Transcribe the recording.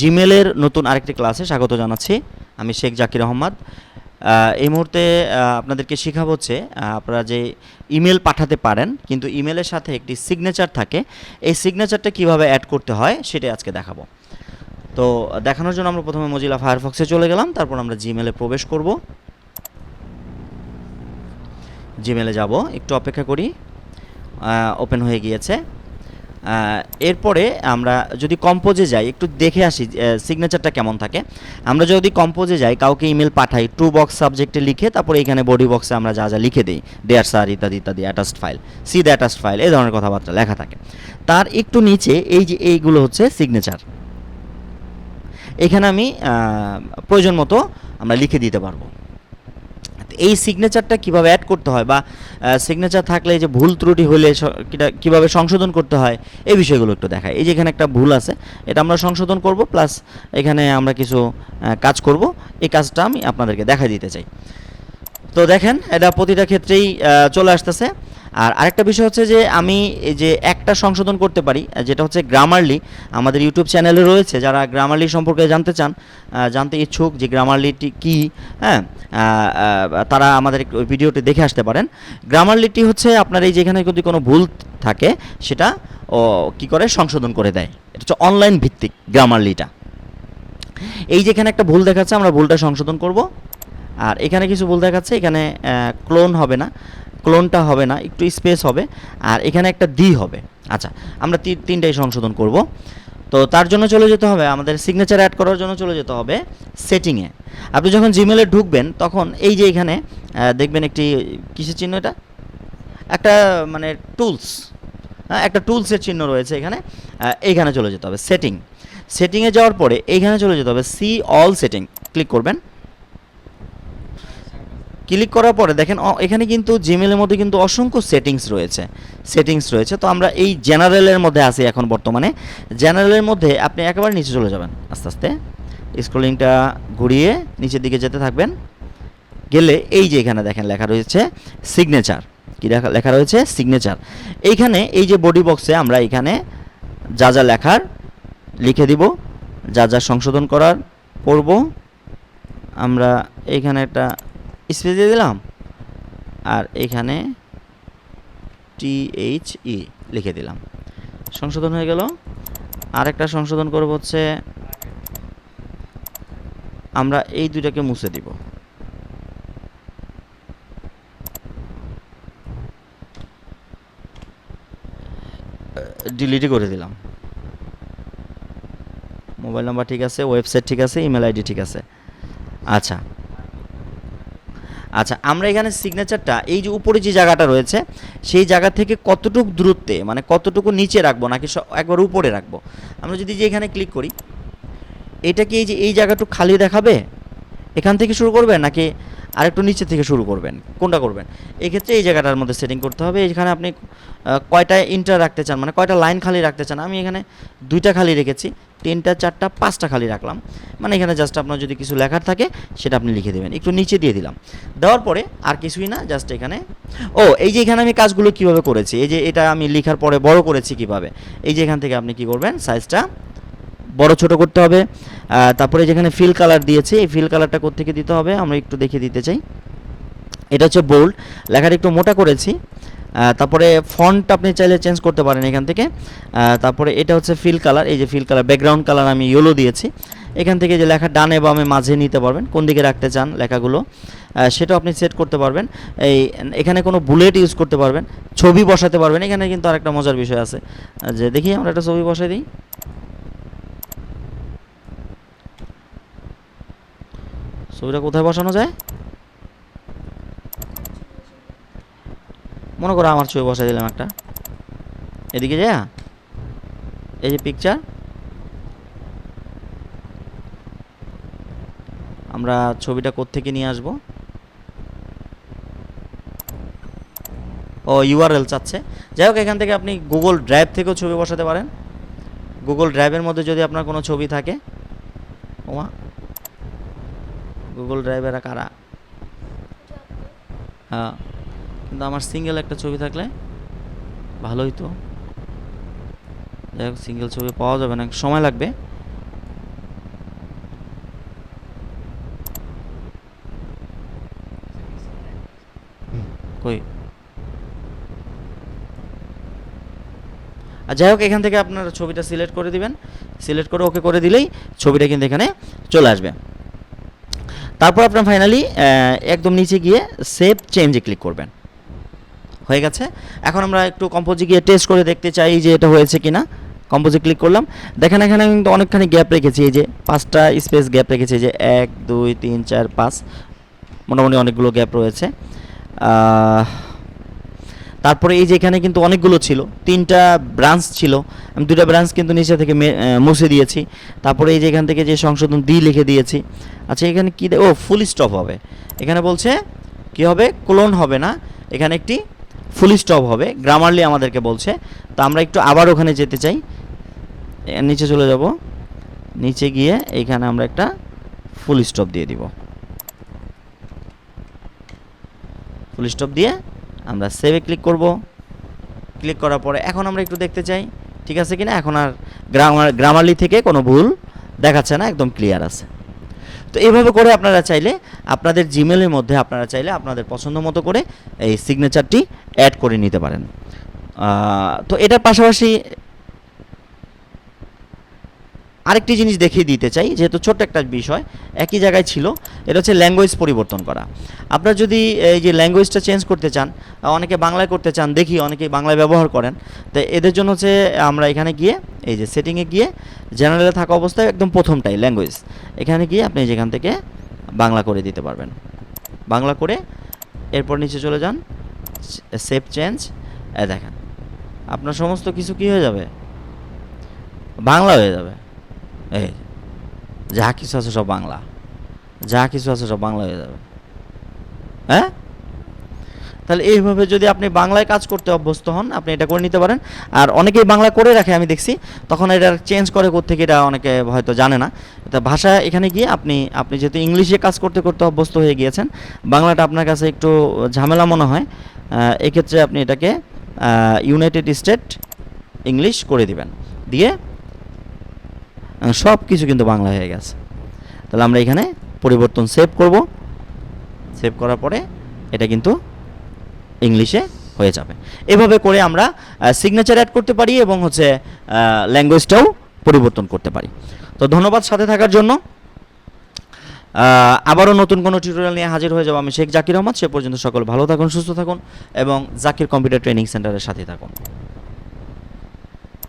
জিমেলের নতুন আরেকটি ক্লাসে স্বাগত জানাচ্ছি। আমি শেখ জাকির আহমদ। এই মুহূর্তে আপনাদেরকে শেখাবো হচ্ছে আপনারা যে ইমেল পাঠাতে পারেন, কিন্তু ইমেলের সাথে একটি সিগনেচার থাকে। এই সিগনেচারটা কীভাবে অ্যাড করতে হয়, সেটাই আজকে দেখাবো। তো, দেখানোর জন্য আমরা প্রথমে মজিলা ফায়ারফক্সে চলে গেলাম, তারপর আমরা জিমেলে প্রবেশ করব। জিমেলে যাব, একটু অপেক্ষা করি। ওপেন হয়ে গিয়েছে। এরপরে আমরা যদি কম্পোজে যাই, একটু দেখে আসি সিগনেচারটা কেমন থাকে। আমরা যদি কম্পোজে যাই, কাউকে ইমেল পাঠাই টু বক্স সাবজেক্টে লিখে, তারপরে এখানে বডি বক্সে আমরা যা যা লিখে দিই ডেয়ার স্যার ইত্যাদি ইত্যাদি attached file see the attached file এই ধরনের কথাবার্তা লেখা থাকে। তার একটু নিচে এই যে এইগুলো হচ্ছে সিগনেচার এখানে আমি প্রয়োজন মতো আমরা লিখে দিতে পারব। এই সিগনেচারটা কীভাবে অ্যাড করতে হয়? বা সিগনেচার থাকলে যে ভুল ত্রুটি হলে কীভাবে সংশোধন করতে হয়? এই বিষয়গুলো একটু দেখায় এই যে এখানে একটা ভুল আছে, এটা আমরা সংশোধন করব প্লাস এখানে আমরা কিছু কাজ করব। এই কাজটা আমি আপনাদেরকে দেখা দিতে চাই। তো দেখেন, এটা প্রতিটা ক্ষেত্রেই চলে আসতেছে। আর আরেকটা বিষয় হচ্ছে যে আমি যে একটা সংশোধন করতে পারি যেটা হচ্ছে গ্রামারলি আমাদের ইউটিউব চ্যানেলে রয়েছে। যারা গ্রামারলি সম্পর্কে জানতে চান জানতে ইচ্ছুক যে গ্রামারলিটি কী হ্যাঁ তারা আমাদের ভিডিওটি দেখে আসতে পারেন। গ্রামারলিটি হচ্ছে আপনার এই যেখানে যদি কোনো ভুল থাকে, সেটা ও কী করে? সংশোধন করে দেয়। এটা হচ্ছে অনলাইন ভিত্তিক গ্রামারলিটা এই যেখানে একটা ভুল দেখাচ্ছে, আমরা ভুলটা সংশোধন করব। আর এখানে কিছু ভুল দেখাচ্ছে, এখানে ক্লোন হবে না। ক্লোনটা হবে না, একটু স্পেস হবে, আর এখানে একটা দি হবে। আচ্ছা আমরা তিনটাই সংশোধন করব। তো তার জন্য চলে যেতে হবে, আমাদের সিগনেচার অ্যাড করার জন্য চলে যেতে হবে সেটিংয়ে আপনি যখন জিমেলে ঢুকবেন, তখন এই যে এখানে দেখবেন একটি, কিসের চিহ্ন এটা? একটা মানে টুলস হ্যাঁ একটা টুলসের চিহ্ন রয়েছে এখানে এইখানে চলে যেতে হবে সেটিং সেটিংয়ে যাওয়ার পরে, এইখানে চলে যেতে হবে সি অল সেটিং ক্লিক করবেন। ক্লিক করার পরে দেখেন এখানে কিন্তু জিমেলের মধ্যে কিন্তু অসংখ্য সেটিংস রয়েছে। সেটিংস রয়েছে, তো আমরা এই জেনারেলের মধ্যে আছি এখন বর্তমানে। জেনারেলের মধ্যে আপনি একেবারে নিচে চলে যাবেন, আস্তে আস্তে। স্ক্রলিংটা ঘুরিয়ে নিচের দিকে যেতে থাকবেন। গেলে এই যে এখানে দেখেন লেখা রয়েছে সিগনেচার কি লেখা লেখা রয়েছে সিগনেচার এইখানে এই যে বডি বক্সে আমরা এখানে যা যা লেখার লিখে দিব, যা যা সংশোধন করার করব আমরা এইখানে একটা স্পেস দিয়ে দিলাম। আর এখানে টি এইচ ই লিখে দিলাম। সংশোধন হয়ে গেল। আরেকটা সংশোধন করব হচ্ছে আমরা এই দুইটাকে মুছে দিব। ডিলিটই করে দিলাম। মোবাইল নাম্বার ঠিক আছে ওয়েবসাইট ঠিক আছে ইমেল আইডি ঠিক আছে। আচ্ছা। আচ্ছা আমরা এখানে সিগনেচারটা এই যে উপরে যে জায়গাটা রয়েছে, সেই জায়গা থেকে কতটুকু দূরত্বে মানে কতটুকু নিচে রাখব, নাকি একবার উপরে রাখব? আমরা যদি যে এখানে ক্লিক করি, এটা কি এই যে এই জায়গাটুকু খালি দেখাবে? এখান থেকে শুরু করবে, নাকি আরেকটু নিচে থেকে শুরু করবেন, কোনটা করবেন? এক্ষেত্রে এই জায়গাটার মধ্যে সেটিং করতে হবে, এখানে আপনি কয়টা ইন্টার রাখতে চান মানে কয়টা লাইন খালি রাখতে চান? আমি এখানে দুইটা খালি রেখেছি, তিনটা, চারটা, পাঁচটা খালি রাখলাম। মানে এখানে জাস্ট আপনার যদি কিছু লেখার থাকে, সেটা আপনি লিখে দেবেন। একটু নিচে দিয়ে দিলাম। দেওয়ার পরে আর কিছুই না জাস্ট এখানে, ও, এই যে এখানে আমি কাজগুলো কীভাবে করেছি? এই যে এটা আমি লেখার পরে বড় করেছি কীভাবে? এই যে এখান থেকে আপনি কি করবেন? সাইজটা বড় ছোট করতে হবে। তারপরে যেখানে ফিল কালার দিয়েছে, এই ফিল কালারটা কোত্থেকে দিতে হবে, আমরা একটু দেখিয়ে দিতে চাই। এটা হচ্ছে বোল্ড লেখাটা একটু মোটা করেছি। তারপরে ফন্ট আপনি চাইলে চেঞ্জ করতে পারেন এখান থেকে। তারপরে এটা হচ্ছে ফিল কালার এই যে ফিল কালার ব্যাকগ্রাউন্ড কালার আমি ইয়েলো দিয়েছি। এখান থেকে যে লেখা ডানে বামে মাঝে নিতে পারবেন, কোন দিকে রাখতে চান লেখাগুলো। সেটাও আপনি সেট করতে পারবেন। এই, এখানে কোনো বুলেট ইউজ করতে পারবেন, ছবি বসাতে পারবেন। এখানে কিন্তু আরেকটা মজার বিষয় আছে। যে দেখি আমরা একটা ছবি বসাই দিই। ছবিটা কোথায় বসানো যায়? মনে করো আমার ছবি বসাই দিলাম একটা। এদিকে যা। এই যে পিকচার আমরা ছবিটা কোত্থেকে নিয়ে আসব? ও ইউআরএল চাচ্ছে। যাই হোক, এখান থেকে আপনি গুগল ড্রাইভ থেকেও ছবি বসাতে পারেন। গুগল ড্রাইভের মধ্যে যদি আপনার কোনো ছবি থাকে, ওমা গুগল ড্রাইভেরা কারা? হ্যাঁ কিন্তু আমার সিঙ্গেল একটা ছবি থাকলে ভালোই তো। যাই হোক সিঙ্গেল ছবি পাওয়া যাবে না সময় লাগবে। কই? আর যাই হোক, এখান থেকে আপনারা ছবিটা সিলেক্ট করে দিবেন। সিলেক্ট করে ওকে করে দিলেই ছবিটা কিন্তু এখানে চলে আসবে। তারপর আপনার ফাইনালি একদম নিচে গিয়ে সেভ চেঞ্জে ক্লিক করবেন। হয়ে গেছে? এখন আমরা একটু কম্পোজে গিয়ে টেস্ট করে দেখতে চাই যে এটা হয়েছে কি না কম্পোজে ক্লিক করলাম। দেখেন, এখানে কিন্তু অনেকখানি গ্যাপ রেখেছি। এই যে পাঁচটা স্পেস গ্যাপ রেখেছি। যে এক, দুই, তিন, চার, পাঁচ। মোটামুটি অনেকগুলো গ্যাপ রয়েছে। তারপরে এই যে এখানে কিন্তু অনেকগুলো ছিল, তিনটা ব্রাঞ্চ ছিল, আমি দুটা ব্রাঞ্চ কিন্তু নিচে থেকে মুছে দিয়েছি। তারপরে এই যে এখান থেকে যে সংশোধন দি লিখে দিয়েছি। আচ্ছা এখানে কি ও ফুল স্টপ হবে। এখানে বলছে, কি হবে? ক্লোন হবে না। এখানে একটি ফুল স্টপ হবে। গ্রামারলি আমাদেরকে বলছে। তো আমরা একটু আবার ওখানে যেতে চাই। নিচে চলে যাব। নিচে গিয়ে এইখানে আমরা একটা ফুল স্টপ দিয়ে দিব। ফুল স্টপ দিয়ে আমরা সেভে ক্লিক করব। ক্লিক করার পরে এখন আমরা একটু দেখতে চাই, ঠিক আছে কিনা? এখন আর গ্রামার গ্রামারলি থেকে কোনো ভুল দেখাচ্ছে না, একদম ক্লিয়ার আছে। তো এইভাবে করে আপনারা চাইলে, আপনাদের জিমেলের মধ্যে আপনারা চাইলে আপনাদের পছন্দ মতো করে এই সিগনেচারটি অ্যাড করে নিতে পারেন। তো এটার পাশাপাশি আরেকটি জিনিস দেখিয়ে দিতে চাই, যেহেতু ছোট্ট একটা বিষয়, একই জায়গায় ছিল, এটা হচ্ছে ল্যাঙ্গুয়েজ পরিবর্তন করা। আপনারা যদি এই যে ল্যাঙ্গুয়েজটা চেঞ্জ করতে চান, অনেকে বাংলায় করতে চান, দেখি অনেকে বাংলায় ব্যবহার করেন, তো এদের জন্য হচ্ছে আমরা এখানে গিয়ে, এই যে সেটিংয়ে গিয়ে জেনারেলে থাকা অবস্থায় একদম প্রথমটাই ল্যাঙ্গুয়েজ এখানে গিয়ে আপনি যেখান থেকে বাংলা করে দিতে পারবেন। বাংলা করে এরপর নিচে চলে যান সেভ চেঞ্জ দেখেন, আপনার সমস্ত কিছু কি হয়ে যাবে? বাংলা হয়ে যাবে। এই, যা কিছু আছে সব বাংলা। যা কিছু আছে সব বাংলা হয়ে যাবে। হ্যাঁ? তাহলে এইভাবে যদি আপনি বাংলায় কাজ করতে অভ্যস্ত হন, আপনি এটা করে নিতে পারেন। আর অনেকেই বাংলা করে রাখে, আমি দেখছি। তখন এটা চেঞ্জ করে থেকে এটা অনেকে হয়তো জানে না। তা ভাষা এখানে গিয়ে আপনি আপনি যেহেতু ইংলিশে কাজ করতে করতে অভ্যস্ত হয়ে গিয়েছেন, বাংলাটা আপনার কাছে একটু ঝামেলা মনে হয় এক্ষেত্রে আপনি এটাকে ইউনাইটেড স্টেট ইংলিশ করে দিবেন। দিয়ে সব কিছু কিন্তু বাংলা হয়ে গেছে। তাহলে আমরা এখানে পরিবর্তন সেভ করব। সেভ করার পরে এটা কিন্তু ইংলিশে হয়ে যাবে। এভাবে করে আমরা সিগনেচার অ্যাড করতে পারি এবং হচ্ছে ল্যাঙ্গুয়েজটাও পরিবর্তন করতে পারি। তো ধন্যবাদ সাথে থাকার জন্য। আবারও নতুন কোনো টিউটোরিয়াল নিয়ে হাজির হয়ে যাব আমি শেখ জাকির আহমদ। সে পর্যন্ত সকল ভালো থাকুন, সুস্থ থাকুন এবং জাকির কম্পিউটার ট্রেনিং সেন্টারের সাথে থাকুন।